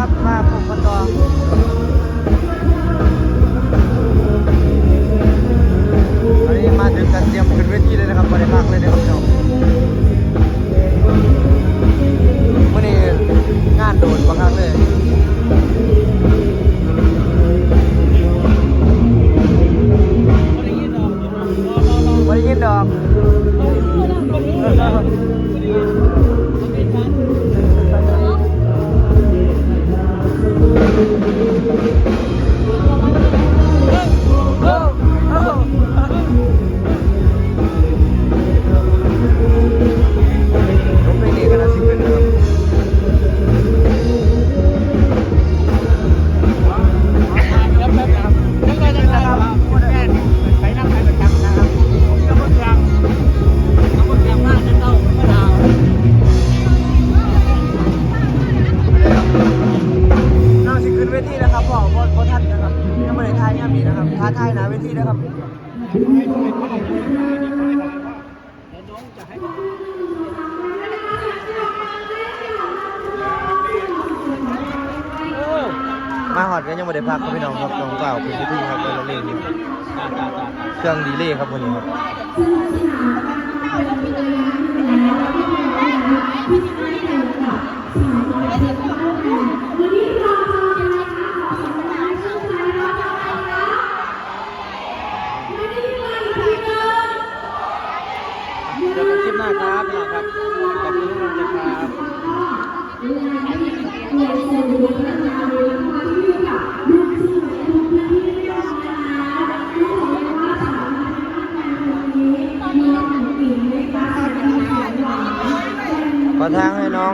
ครับมาผมกันต่ออันนี้มาถึงกันเตรียมขึ้นเวทีเลยนะครับบริมากเลยนะครับพี่น้อ วทีนะครับพ่อพ่อพ่อท่านนะครับยังไม่ได้ทายงานนี้นะครับท้าทายนาเวทีนะครับมาหอดกันยังไม่ได้พักครับพี่น้องครับน้องเปล่าขึ้นเวทีครับเป็นเล่นอยู่เครื่องดีเล่ครับวันนี้ครับ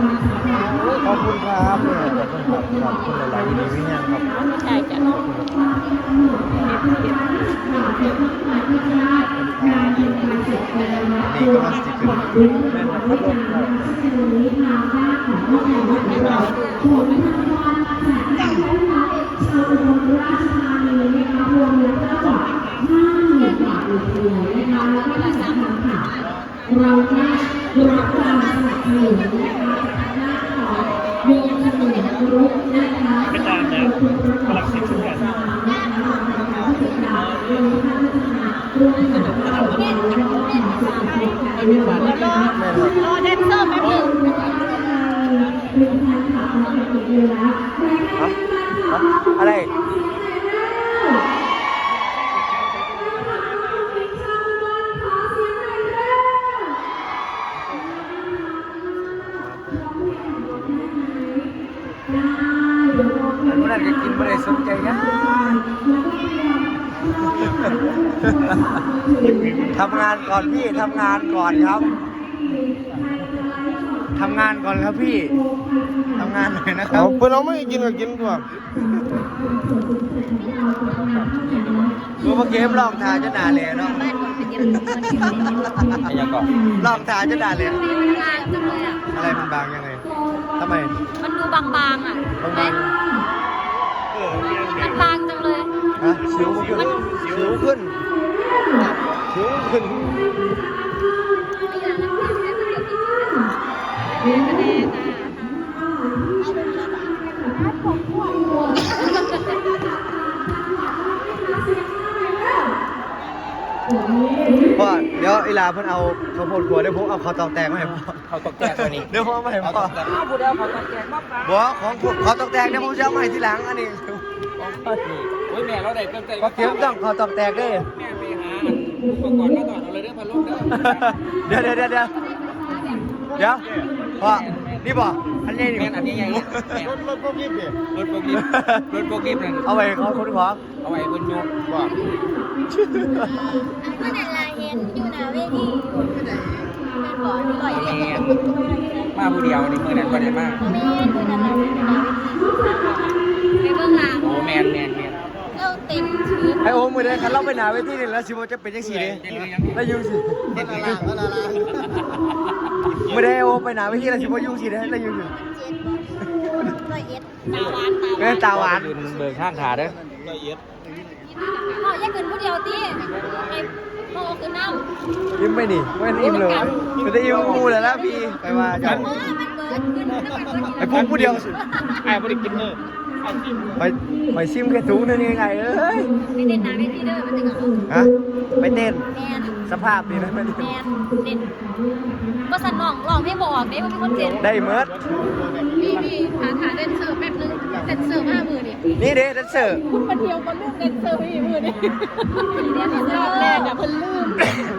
ขอบคุณครับขอบคุณครับขอบคุณหลายๆวิดีวิญญาณครับใช่จ้ะนี่ก็มาสติกเกอร์แม่นนะครับ แม่นครับรอแดนเซอร์แป๊บนึงฮะฮะอะไรอัน ทำงานก่อนพี่ทำงานก่อนครับทำงานก่อนครับพี่ทำงานหน่อยนะครัเอาบเพื่อนเราไม่กินก็กินตัวดูมาเกมลองทาจะด่าเลยเนาะยังก่อนลองทาจะด่าเลยงานจังเลยอะอะไรมันบางยังไงทำไม มันดูบางๆอะบางบางมันบางจัง เลยฮะสิวขึ้นสิวขึ้นสิวขึ้นพ่อเดี๋ยวอีลาเพิ่นเอาข้าวโพดขัวเดี๋ยวผมเอาข้าวตอกแตกมาให้พ่อเขาตกแตกตัวนี้เดี๋ยวผมเอามาให้พ่อเอาผู้เดียวเขาตกแตกมากปะบอกของผมข้าวตอกแตกเดี๋ยวผมจะเอามาให้ทีหลังอันนี้โอ้ยแม่เราได้เต็มใจพ่อเข็มต้องข้าวตอกแตกเด้ แม่ไปหาอุปกรณ์มาก่อนเอาเลยเด้อพันลูกเด้อเดี๋ยวเดี๋ยวเดี๋ยวเดี๋ยวเดี๋ยวพ่อนี่บ่อันนี้แม่นอันนี้ใหญ่เนี่ยแม่นรถรถพวกนี้เปล่ารถโปรกิฟรถโปรกิฟนั่นเอาไปเขาคนของเอาไว้บนยกว่าเมื่อไหร่ลาเห็นอยู่หน้าเวทีเป็นบ่อที่ลอยแมเล่นนมาผู้เดียวนี่มือนั้นก็ได้มากแม่คือนั่นแหละอยู่หน้าเวทีไปเบื้องหลังโอ้แมนแมนแมน เราเต็มถือไอโอ้มือเดียวคันเราไปหนาเวทีนี่แล้วชิโบจะเป็นยังสี่เด้เดี๋ยวยังแล้วยูสิมันอะไรมันอะไรมือเดียวโอ้ไปหนาเวทีแล้วชิโบยูสิเด้แล้วยูสิเจ็ดร้อยเอ็ดตาหวานตาหวานเอ้ยตาหวานยืนเบิกข้างขาเด้อละเอียดพ่อแยกขึ้นผู้เดียวตีไอ้พ่อขึ้นน้ำยิ้มไปนี่ไม่ได้ยิ้มเลยไม่ได้ยิ้มกูเลยแล้วพี่ไปมาจัเออมันเบิดขึ้นแล้วมันเบิดไอพวกผู้เดียวสิไอ้บริกินเนอร์ ไปไปซิมแค่ถุงนั่นยังไงเอ้ยไม่เด่นหนาเวทีเด้อมันจะกับฮะไปเต้นแมนสภาพนี่นะไม่ได้แมนเด่นก็สั่นน้องร้องให้บอกเด้ว่าเป็นคนเจ็ดได้เมิร์ดพี่พี่หาหาเดนเซอร์แป๊บนึงเดนเซอร์ห้ามือนี่นี่เด้แดนเซอร์คุณคนเดียวก็ลืมเดนเซอร์พี่มือนี่รอบแรกอะเพิ่นลืม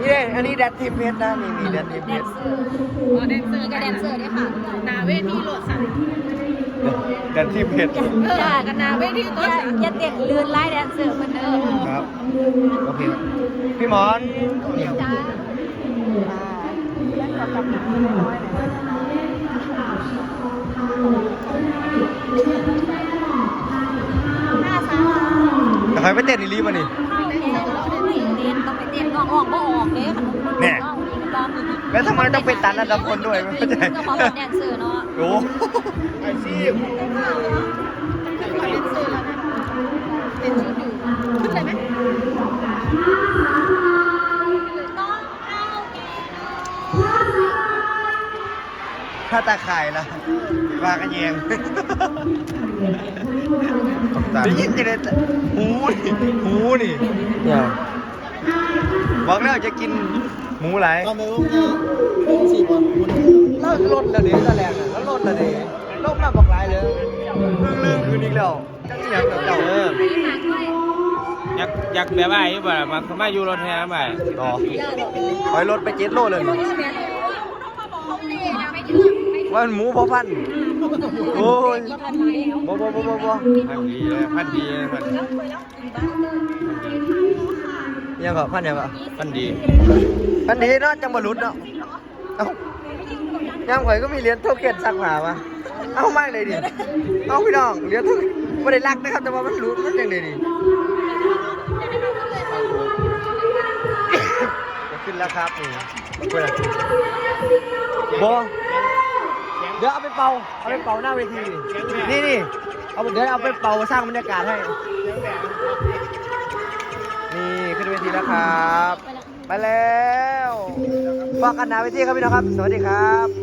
นี่เด้อันนี้แดนทีมเพชรนะนี่นี่แดนทีมแดเพนชรเซอร์อ๋อแดนเซอร์กับแดนเซอร์เนี่ยค่ะนาเวทีโหลดสั่ นแดนทีมเพชรจ้ากันนาเวทีตัวสั่นอย่าเต็ดลืนไล่แดนเซอร์เพิ่นเด้อครับโอเคพี่หมอนจ้าหน้าสาวแต่ใครไปเต้นอีลีมานี่ต้องไปเต้นน้องออกบ่ออกเด้ขนมแน่ แล้วทำไมต้องเป็นตันอันดับคนด้วยไม่เข้าใจเจ้าของเป็นแดนเซอร์เนาะโอ้ไอซีมเป็นแดนเซอร์แล้วนะเป็นชื่ออยู่ขึ้นเลยไหมต้องเอาแกถ้าตาข่ายล่ะว่ากันแยงได้ยินจะได้แต่หูนี่หูนี่เนี่ยบอกแล้วจะกิน หมูไหลายก็ไม่ว่าไงสี่วันคุณเลิกลดแล้วเดี๋ยวตอนแรกอะแล้วลดแล้วเดี๋ยวลดมาบอกหลายเลยเรื่องคืนอีกแล้วจังสิหยังกับเจ้าเออไปหาด้วยอยากอยากแบบว่าอยู่บ่ล่ะมามาอยู่รถแท้บ่ต่อคอยลดไปเจ็ดโลเลยว่ามันหมูพอพันธุ์โอ้ยบ่บ่บ่บ่บ่พันดีเลยพันดีเลยพัน ยังก็พันยังก็พันดีพันดีเนาะจังบ่หลุดเนาะเอ้ายังข่อยก็มีเหรียญโทเค็นสักหมามาเอามากเลยดิเอาพี่น้องเหรียญโทเค็นบ่ได้รักนะครับแต่ว่ามันหลุดมันจังได๋ดิจะขึ้นแล้วครับนี่เพื่อนบ่เดี๋ยวเอาไปเป่าเอาไปเป่าหน้าเวทีนี่นี่เอาเดี๋ยวเอาไปเป่าสร้างบรรยากาศให้ ทีนะครับ ไปแล้วฝากกันหนาเวทีครับพี่น้องครับ สวัสดีครับ